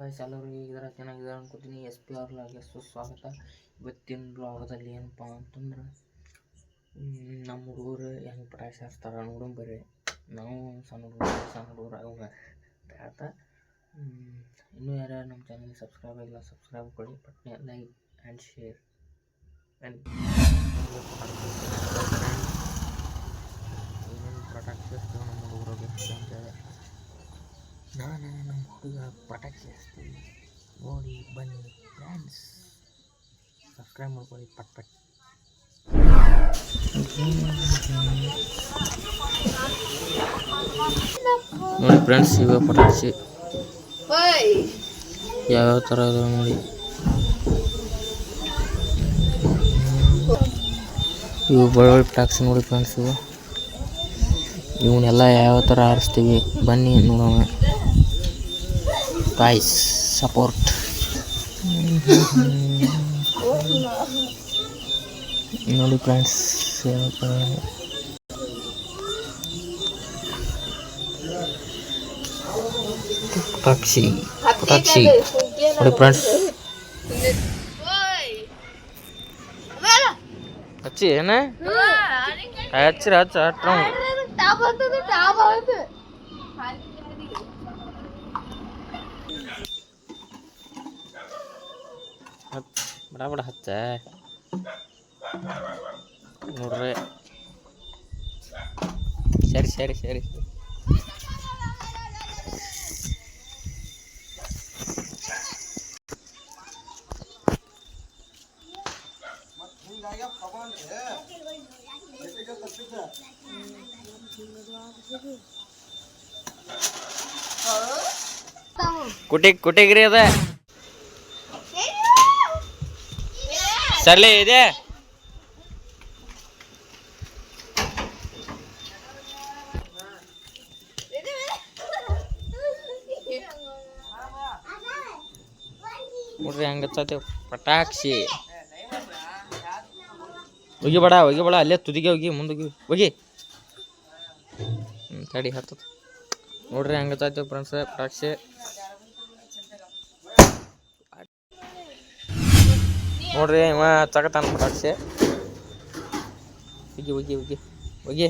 Guys ಎಲ್ಲರೂ ಹೇಗಿದ್ದಾರೆ? ಚೆನ್ನಾಗಿದ್ದಾರೆ ಅನ್ಕೋತೀನಿ. ಎಸ್ ಪಿ ಅವ್ರ ಲಾಗೆ ಸುಸ್ವಾಗತ ಇವತ್ತಿನ ಬ್ಲಾಗದಲ್ಲಿ ಏನಪ್ಪ ಅಂತಂದ್ರೆ ನಮ್ಮ ಹುಡುಗರು ಹೆಂಗೆ ಹಚ್ತಾರೆ ನೋಡೋಣ ಬರ್ರಿ. ನಾವು ಸಣ್ಣ ಹುಡುಗರು ಸಣ್ಣ ಹುಡುಗರು ಆತ ಇನ್ನೂ ಯಾರ್ಯಾರು ನಮ್ಮ ಚಾನಲ್ ಸಬ್ಸ್ಕ್ರೈಬ್ ಆಗಿಲ್ಲ ಸಬ್ಸ್ಕ್ರೈಬ್ ಕೊಡಿ. ಪಟ್ನೆ ಲೈಕ್ ಆ್ಯಂಡ್ ಶೇರ್ ಆ್ಯಂಡ್ ಏನೇನು ಪಟಾಕ್ಷಿ ಹಚ್ತೀವಿ ನಮ್ಮ ಹುಡುಗರು ಅಂತೇಳಿ ನಾನು ನಮ್ಮ ಹುಡುಗ ಪಟಾಕಿ ಹಚ್ತೀನಿ ನೋಡಿ ಬನ್ನಿ ಫ್ರೆಂಡ್ಸ್ ಸಬ್ಸ್ಕ್ರೈಬ್ ಮಾಡ್ಕೊಳ್ಳಿ ಪಟ್ ಪಟ್. ನೋಡಿ ಫ್ರೆಂಡ್ಸ್ ಇವಾಗ ಪಟಾಕಿ. ಯಾವ ಥರ ಇದಾವೆ ನೋಡಿ. ಇವು ಬೆಳ್ಳುಳ್ಳಿ ಪಟಾಕ್ಸಿ ನೋಡಿ ಫ್ರೆಂಡ್ಸ್ ಇವು. ಇವನ್ನೆಲ್ಲ ಯಾವ ಥರ ಆರಿಸ್ತೀವಿ. ಬನ್ನಿ ನೋಡೋಣ. ಗಾಯ್ಸ್ ಸಪೋರ್ಟ್ ನೋಡಿ ಫ್ರೆಂಡ್ಸ್ ಯಾವ ಥರ ಪಕ್ಷಿ ಪಕ್ಷಿ ನೋಡಿ ಫ್ರೆಂಡ್ಸ್ ಹಚ್ಚಿ ಏನ ಹಚ್ಚಿರ ಹಚ್ಚ ಹಟ್ರ ಬಡ ಬಡ ಹಚ್ಚ ನೋಡ್ರಿ ಸರಿ ಸರಿ ಸರಿ ಕುಟಿ ಕುಟಿಗ್ರಿ ಅದ ಸರ್ಲಿ ಇದೆ ನೋಡ್ರಿ ಹಂಗ ಹಚ್ಚತ್ತೇವ್ ಪಟಾಕ್ಷಿ ಹೋಗಿ ಬೇಡ ಹೋಗಿ ಬೇಡ ಅಲ್ಲೇ ತುದಿಗೆ ಹೋಗಿ ಮುಂದೋಗಿ ಹೋಗಿ ಹ್ಮ್, ತಡಿ ಹತ್ತದ ನೋಡ್ರಿ ಹಂಗ ಹಚ್ಚತ್ತೇವ್ ಫ್ರೆಂಡ್ಸ್ ಪಟಾಕ್ಷಿ ನೋಡ್ರಿ ಇವ ತಗತಾನ ಪಟಾಕ್ಷಿ ಹೋಗಿ ಹೋಗಿ ಹೋಗಿ ಹೋಗಿ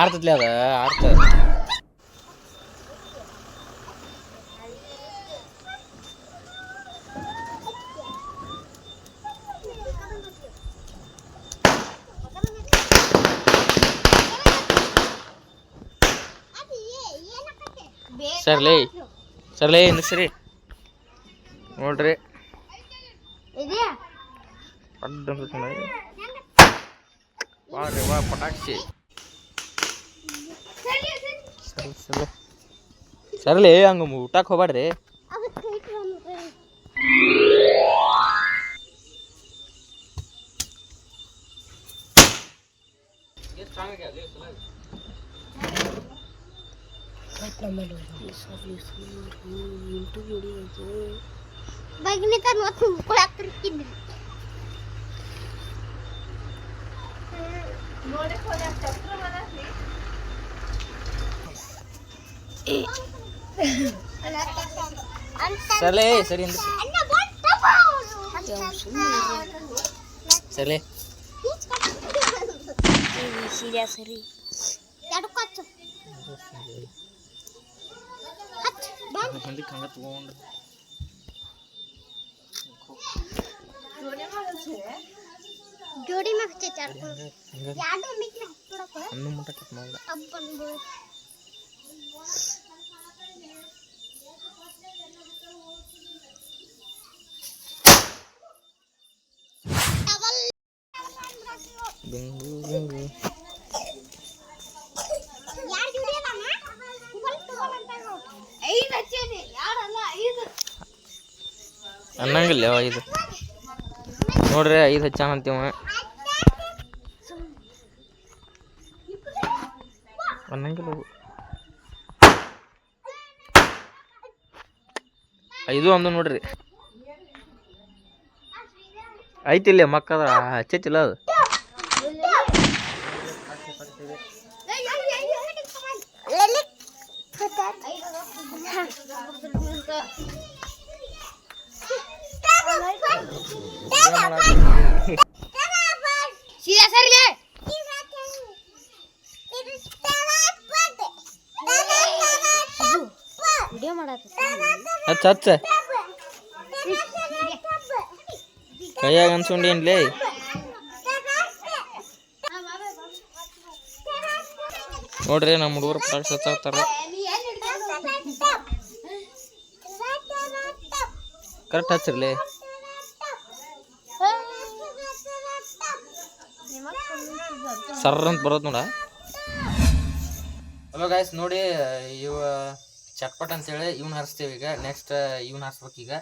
ಆರ್ತತ್ಲೆ ಅದ ಆರ್ತ. ಸರ್ಲೇ ಸರ್ಲಿ ಸರಿ ನೋಡ್ರಿ. ಅನ್ಸುತ್ತೆ ನನಗೆ. ವಾ ರೀ ವಾ ಪಟಾಕ್ಷಿ ಸರಿ ಸರಿ. ಸರ್ಲಿ ಹಂಗ ಊಟಕ್ಕೆ ಹೋಗ್ಬೇಡ್ರಿ. ಮತ್ತು ಮುಕ್ಕೊಳಕ್ ತಿರ್ಕಿದ್ರಿ ಸರ್ಲಿ ಸರಿ ಅಂದ್ರೆ ಸರ್ಲಿ ಸೀರಿಯಾ ಸರಿ ಎಡ್ಕೊತ್ತು ಮಂದಿಗೆ ಹಂಗ ತಗೊಂಡು ಜೋಡಿ ಮ್ಯಾಗ ಹಚ್ಚೈತೆ ಹಂಗ ಎರಡು ಮಿಕ್ನ ಹಾಕ್ಬಿಡಪ್ಪ ಹಣ್ಣು ಮುಟ್ಟ ಕಟ್ ಮಾಡಲ್ಲ ಅಪ್ಪನ್ ಬಿಡು ಬಿಂಗು ಬಿಂಗು ಯಾರು ಜೋಡಿ ಅದಾನ ಐದು ಹಚ್ಚೇನಿ ಯಾರಲ್ಲ ಐದು ಅನ್ನಂಗಿಲ್ಲ ಅವ ಇದು ನೋಡ್ರಿ ಐದು ಹಚ್ಚಾನ ಅಂತೀವ ಅನ್ನಂಗಿಲ್ಲ ಐದು ಅಂದು ನೋಡ್ರಿ. ಐತಿಲ್ಲ ಮಕ್ಕದ ಹಚ್ಚೈತಿಲ್ಲ ಅದು. ಸೀದಾ ಸರಿಲೆ ವಿಡಿಯೋ ಕೈಯಾಗ ಅನ್ಸ್ಕೊಂಡೇನ್ಲೇ ನೋಡ್ರಿ ನಮ್ಮ ಹುಡುಗರು ಪಟಾಕ್ಷಿ ಹಚ್ಚಾಕ್ತಾರ ಕರೆಕ್ಟ್ ಹಚ್ಚಿರ್ಲಿ ಸರ್ರ ಅಂತ ಬರೋದು ನೋಡ ಹಲೋ ಗಾಯ್ಸ್ ನೋಡಿ ಇವ ಚಟ್ಪಟ್ ಅಂತೇಳಿ ಇವ್ನ ಹರಿಸ್ತೀವಿ ಈಗ ನೆಕ್ಸ್ಟ್ ಇವ್ನ ಹಾರಿಸ್ಬೇಕು ಈಗ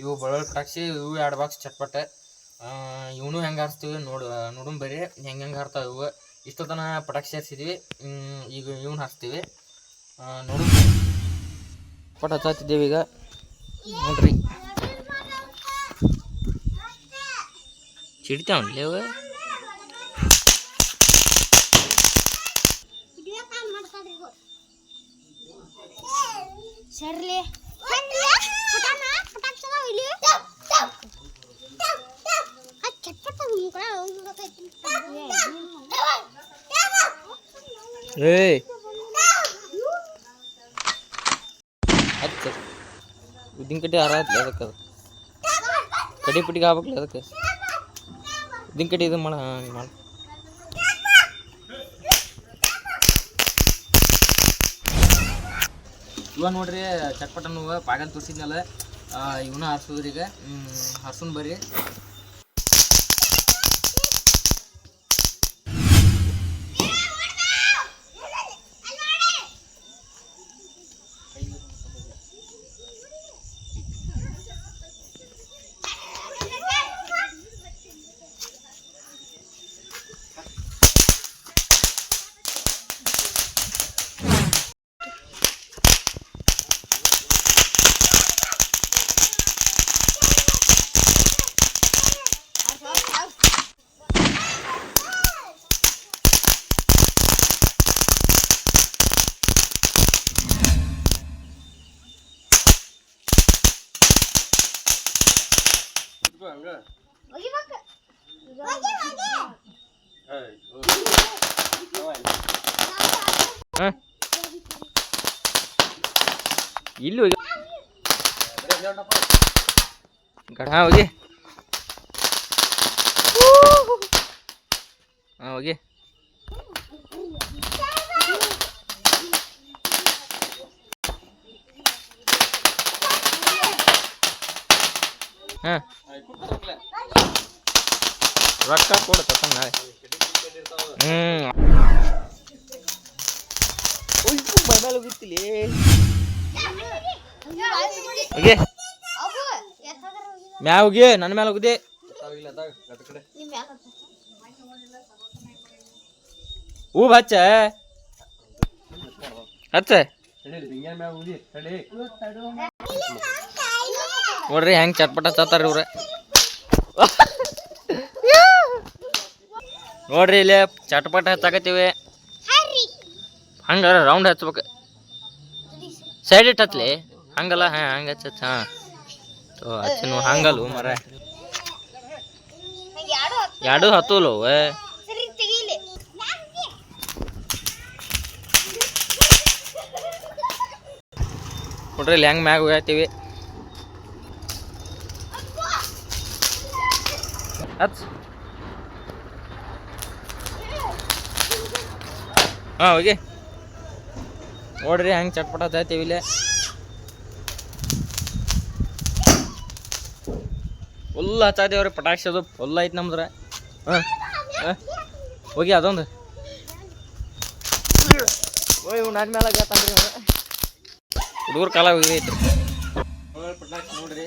ಇವು ಬಳ್ಳ ಪಟಾಕ್ಷಿ ಇವು ಎರಡು ಬಾಕ್ಸ್ ಚಟ್ಪಟ್ ಇವನು ಹೆಂಗೆ ಹರಿಸ್ತೀವಿ ನೋಡು ನೋಡುನ್ ಬರ್ರಿ ಹೆಂಗೆ ಹೆಂಗೆ ಹರ್ತಾವ ಇವು ಇಷ್ಟೊತ್ತನ ಪಟಾಕ್ಷಿ ಹರಿಸಿದ್ವಿ ಈಗ ಇವ್ನ ಹರಿಸ್ತೀವಿ ನೋಡು ಪಟ ಹಚ್ಚಾತಿದ್ದೇವೆ ಈಗ ನೋಡ್ರಿ ಚಿಡಿತಾವನ್ಲೇ ಅವ ಸರ್ಲೆ ಏಯ್. ಹಚ್ಚ ಉದ್ದಿನ ಕಡ್ಡಿ ಹಾರಾತ್ಲಿ ಅದಕ್ಕೆ. ಅದು ಕಡಿ ಪಿಟಿಗೆ ಆಗ್ಬೇಕಲ್ಲ ಅದಕ್ಕೆ. ಉದ್ದಿನ ಕಡ್ಡಿ ಇದು ಮಾಡ ಮಾಡ. ಇವ ನೋಡ್ರಿ ಚಟ್ಪಟನು ಪಾಗಲ್ ತೋರಿಸಿದ್ನಲ್ಲ ಇವನ ಹರ್ಸೋದ್ರಿ ಈಗ ಹರ್ಸನ್ ಬರ್ರಿ. ಹಾಂ ಇಲ್ಲಿ ಹೋಗಿ ಗಡ ಹೋಗಿ ಹಾಂ ಹೋಗಿ ಹಾಂ. ರೊಕ್ಕ ಕೊಡು ತಕೊಂಡ್ ನಾಳೆ. ಹ್ಞೂ ಹೋಗಿ. ಮ್ಯಾಗ ಹೋಗಿ ನನ್ನ ಮ್ಯಾಲ ಹೋಗಿದೆ. ಹೂ ಹಚ್ಚ. ಹಚ್ಚ. ನೋಡ್ರಿ ಹೆಂಗ್ ಚಟ್ಪಟ ಚತ್ತಾರ ಇವ್ರ. ನೋಡ್ರಿ ಇಲ್ಲಿ ಚಟ್ಪಟ ಹಚ್ಚಾಕತ್ತೀವಿ. ಹಂಗಾರ ರೌಂಡ್ ಹಚ್ಬೇಕು. ಸೈಡ್ ಇಟ್ ಹತ್ಲಿ ಹಂಗಲ್ಲ, ಹಾಂ, ಹಂಗೆ ಹಚ್ಚ ಹಾಂ. ಹಚ್ಚನು ಹಂಗಲ್ವು ಮರ ಎರಡು ಹತ್ತುಲು ಸರಿ ತೆಗೀಲಿ ನೋಡ್ರಿ ಇಲ್ಲಿ ಹೆಂಗೆ ಮ್ಯಾಗ ಹೋಗ್ತೀವಿ ಹಚ್ ಹಾಂ ಹೋಗಿ. ನೋಡ್ರಿ ಹೆಂಗೆ ಚಟ್ಪಟ ಹಚ್ಚಾತೀವಿ ಇಲ್ಲೇ. ಫುಲ್ ಹಚ್ಚಾದೇವ್ರಿ ಪಟಾಕ್ಷಿ ಅದು ಫುಲ್ ಐತಿ ನಮ್ದ್ರ. ಹಾಂ. ಹಾಂ ಹೋಗಿ ಅದೊಂದು. ಓಯ್ ಇವ್ ಆದ್ಮೇಲೆ ಮೇಲೆ ಆಗತ್ತಾನ್ರಿ ಹುಡುಗರ ಕಾಲ ಐತ್ರಿ ಪಟಾಕ್ಷಿ ನೋಡ್ರಿ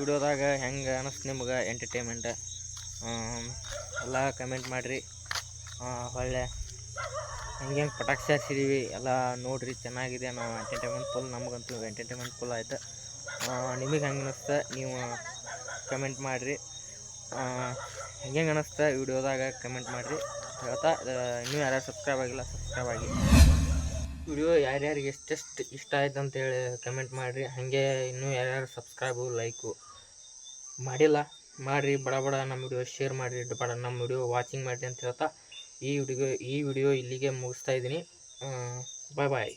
ವಿಡಿಯೋದಾಗ ಹೆಂಗೆ ಅನಿಸ್ತು ನಿಮ್ಗೆ ಎಂಟರ್ಟೈನ್ಮೆಂಟ್ ಎಲ್ಲ ಕಮೆಂಟ್ ಮಾಡಿರಿ. ಒಳ್ಳೆ. ಹೆಂಗೆ ಹೆಂಗೆ ಪಟಾಕಿ ಹಾರಿಸಿದೀವಿ ಎಲ್ಲ ನೋಡಿರಿ, ಚೆನ್ನಾಗಿದೆ ನಾವು ಎಂಟರ್ಟೈನ್ಮೆಂಟ್ ಫುಲ್ ನಮಗಂತೂ ಎಂಟರ್ಟೈನ್ಮೆಂಟ್ ಫುಲ್ ಆಯಿತು. ನಿಮಗೆ ಹೆಂಗೆ ಅನಿಸ್ತು ನೀವು ಕಮೆಂಟ್ ಮಾಡಿರಿ. ಹೆಂಗೆ ಹೆಂಗೆ ಅನಿಸ್ತು ವಿಡಿಯೋದಾಗ ಕಮೆಂಟ್ ಮಾಡಿರಿ. ಹೇಳ್ತಾ ಇನ್ನೂ ಯಾರ್ಯಾರು ಸಬ್ಸ್ಕ್ರೈಬ್ ಆಗಿಲ್ಲ ಸಬ್ಸ್ಕ್ರೈಬ್ ಆಗಿ. ವಿಡಿಯೋ ಯಾರ್ಯಾರಿಗೆ ಎಷ್ಟೆಷ್ಟು ಇಷ್ಟ ಆಯ್ತು ಅಂತೇಳಿ ಕಮೆಂಟ್ ಮಾಡಿರಿ. ಹಾಗೆ ಇನ್ನೂ ಯಾರ್ಯಾರು ಸಬ್ಸ್ಕ್ರೈಬು ಲೈಕು ಮಾಡಿಲ್ಲ. ಮಾಡಿರಿ, ಬಡ ಬಡ ನಮ್ಮ ವಿಡಿಯೋ ಶೇರ್ ಮಾಡಿರಿ, ಬಡ ನಮ್ಮ ವಿಡಿಯೋ ವಾಚಿಂಗ್ ಮಾಡಿರಿ ಅಂತ ಹೇಳ್ತಾ ಈ ವಿಡಿಯೋ ಈ ವಿಡಿಯೋ ಇಲ್ಲಿಗೆ ಮುಗಿಸ್ತಾ ಇದ್ದೀನಿ. ಬಾಯ್ ಬಾಯ್